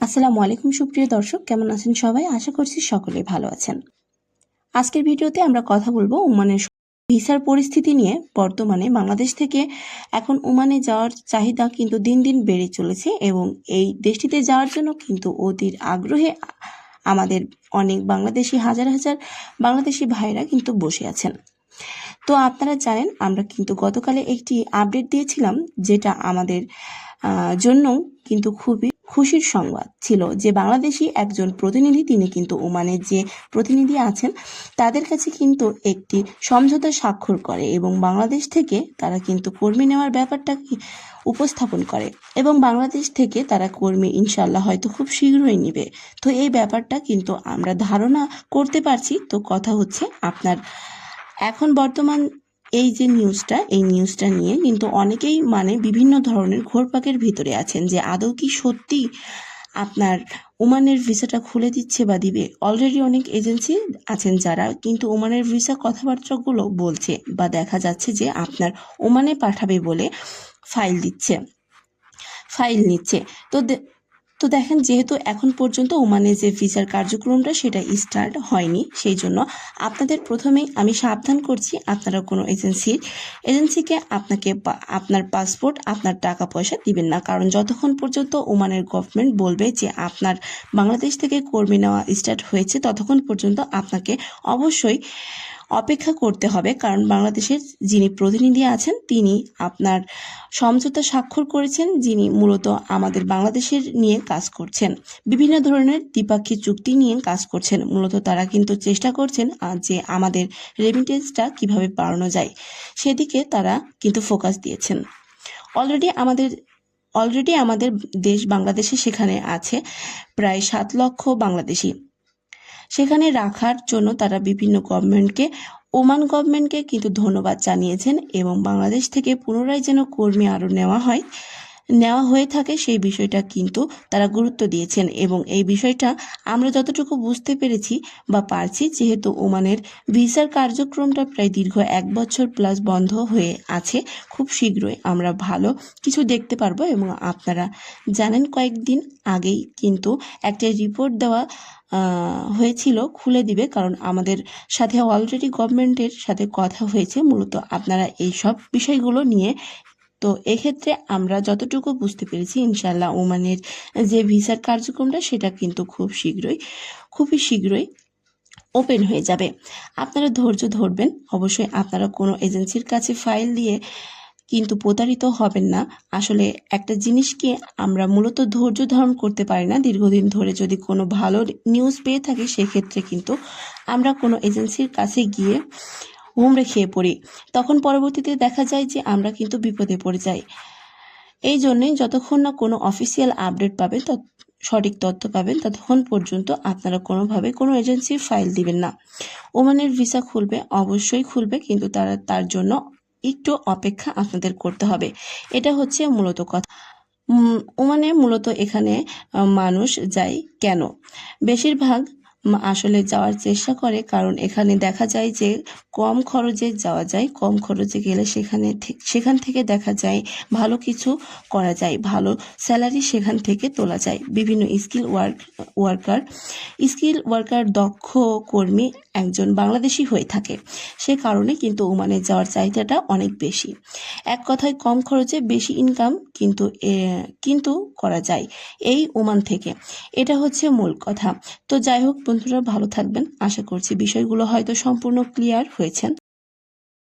আসসালামু আলাইকুম, সুপ্রিয় দর্শক। কেমন আছেন সবাই? আশা করছি সকলেই ভালো আছেন। আজকের ভিডিওতে আমরা কথা বলব ওমানের ভিসার পরিস্থিতি নিয়ে। বর্তমানে বাংলাদেশ থেকে এখন ওমানে যাওয়ার চাহিদা কিন্তু দিন দিন বেড়ে চলেছে এবং এই দেশটিতে যাওয়ার জন্য কিন্তু অধীর আগ্রহে আমাদের অনেক বাংলাদেশি, হাজার হাজার বাংলাদেশি ভাইরা কিন্তু বসে আছেন। তো আপনারা জানেন, আমরা কিন্তু গতকালে একটি আপডেট দিয়েছিলাম, যেটা আমাদের জন্য কিন্তু খুবই খুশির সংবাদ ছিল যে বাংলাদেশি একজন প্রতিনিধি, তিনি কিন্তু ওমানের যে প্রতিনিধি আছেন, তাদের কাছে কিন্তু একটি সমঝোতা স্বাক্ষর করে এবং বাংলাদেশ থেকে তারা কিন্তু কর্মী নেওয়ার ব্যাপারটা উপস্থাপন করে এবং বাংলাদেশ থেকে তারা কর্মী ইনশাল্লাহ হয়তো খুব শীঘ্রই নেবে। তো এই ব্যাপারটা কিন্তু আমরা ধারণা করতে পারছি। তো কথা হচ্ছে আপনার এখন বর্তমান এই যে নিউজটা এই নিউজটা নিয়ে কিন্তু অনেকেই মানে বিভিন্ন ধরনের ঘোরপাকের ভিতরে আছেন যে আদৌ কি সত্যি আপনার ওমানের ভিসাটা খুলে দিচ্ছে বা দিবে? অলরেডি অনেক এজেন্সি আছেন যারা, কিন্তু ওমানের ভিসা কথাবার্তাগুলো বলছে বা দেখা যাচ্ছে যে আপনার ওমানে পাঠাবে বলে ফাইল দিচ্ছে ফাইল নিচ্ছে। তো তো দেখেন, যেহেতু এখন পর্যন্ত ওমানে যে ভিসার কার্যক্রমটা, সেটা স্টার্ট হয়নি, সেই জন্য আপনাদের প্রথমেই আমি সাবধান করছি, আপনারা কোনো এজেন্সির এজেন্সিকে আপনাকে আপনার পাসপোর্ট আপনার টাকা পয়সা দিবেন না। কারণ যতক্ষণ পর্যন্ত ওমানের গভর্নমেন্ট বলবে যে আপনার বাংলাদেশ থেকে কর্মী নেওয়া স্টার্ট হয়েছে, ততক্ষণ পর্যন্ত আপনাকে অবশ্যই অপেক্ষা করতে হবে, কারণ বাংলাদেশের যিনি প্রতিনিধি আছেন, তিনি আপনার সমঝোতা স্বাক্ষর করেছেন, যিনি মূলত আমাদের বাংলাদেশের নিয়ে কাজ করছেন। বিভিন্ন ধরনের দ্বিপাক্ষিক চুক্তি নিয়ে কাজ করছেন, মূলত তারা কিন্তু চেষ্টা করছেন যে আমাদের রেমিটেন্সটা কীভাবে বাড়ানো যায়, সেদিকে তারা কিন্তু ফোকাস দিয়েছেন। অলরেডি আমাদের অলরেডি আমাদের দেশ বাংলাদেশে সেখানে আছে, প্রায় সাত লক্ষ বাংলাদেশি। সেখানে রাখার জন্য তারা বিভিন্ন গভর্নমেন্টকে ওমান গভর্নমেন্টকে কিন্তু ধন্যবাদ জানিয়েছেন এবং বাংলাদেশ থেকে পুনরায় যেন কর্মী আরও নেওয়া হয়, নেওয়া হয়ে থাকে সেই বিষয়টা কিন্তু তারা গুরুত্ব দিয়েছেন এবং এই বিষয়টা আমরা যতটুকু বুঝতে পেরেছি বা পারছি যেহেতু ওমানের ভিসার কার্যক্রমটা প্রায় দীর্ঘ এক বছর প্লাস বন্ধ হয়ে আছে, খুব শীঘ্রই আমরা ভালো কিছু দেখতে পারব এবং আপনারা জানেন কয়েকদিন আগেই কিন্তু একটা রিপোর্ট দেওয়া হয়েছিল, খুলে দিবে, কারণ আমাদের সাথে অলরেডি গভর্নমেন্টের সাথে কথা হয়েছে। মূলত আপনারা এই সব বিষয়গুলো নিয়ে, তো এক্ষেত্রে আমরা যতটুকু বুঝতে পেরেছি ইনশাল্লাহ ওমানের যে ভিসার কার্যক্রমটা, সেটা কিন্তু খুব শীঘ্রই, খুবই শীঘ্রই ওপেন হয়ে যাবে। আপনারা ধৈর্য ধরবেন। অবশ্যই আপনারা কোনো এজেন্সির কাছে ফাইল দিয়ে কিন্তু প্রতারিত হবেন না। আসলে একটা জিনিসকে আমরা মূলত ধৈর্য ধারণ করতে পারি না দীর্ঘদিন ধরে। যদি কোনো ভালো নিউজ পেয়ে থাকি, সেক্ষেত্রে কিন্তু আমরা কোনো এজেন্সির কাছে গিয়ে হুমড়ে খেয়ে পড়ি। তখন পরবর্তীতে দেখা যায় যে আমরা কিন্তু বিপদে পড়ে যাই। এই জন্যই যতক্ষণ না কোনো অফিসিয়াল আপডেট পাবেন তত সঠিক তথ্য পাবেন, ততক্ষণ পর্যন্ত আপনারা কোনোভাবে কোনো এজেন্সির ফাইল দিবেন না। ওমানের ভিসা খুলবে, অবশ্যই খুলবে, কিন্তু তারা তার জন্য একটু অপেক্ষা আপনাদের করতে হবে। এটা হচ্ছে মূলত কথা। ওমানে মূলত এখানে মানুষ যায় কেন? বেশিরভাগ আসলে যাওয়ার চেষ্টা করে, কারণ এখানে দেখা যায় যে কম খরচে যাওয়া যায়, কম খরচে গেলে সেখানে সেখান থেকে দেখা যায় ভালো কিছু করা যায়, ভালো স্যালারি সেখান থেকে তোলা যায়। বিভিন্ন skill work, worker, skill worker দক্ষ কর্মী একজন বাংলাদেশি হয়ে থাকে। সে কারণে কিন্তু ওমানে যাওয়ার চাহিদাটা অনেক বেশি। এক কথায় কম খরচে বেশি ইনকাম কিন্তু কিন্তু করা যায় এই ওমান থেকে। এটা হচ্ছে মূল কথা। তো যাই হোক বন্ধুরা ভালো থাকবেন। আশা করছি বিষয়গুলো হয়তো সম্পূর্ণ ক্লিয়ার হয়েছেন।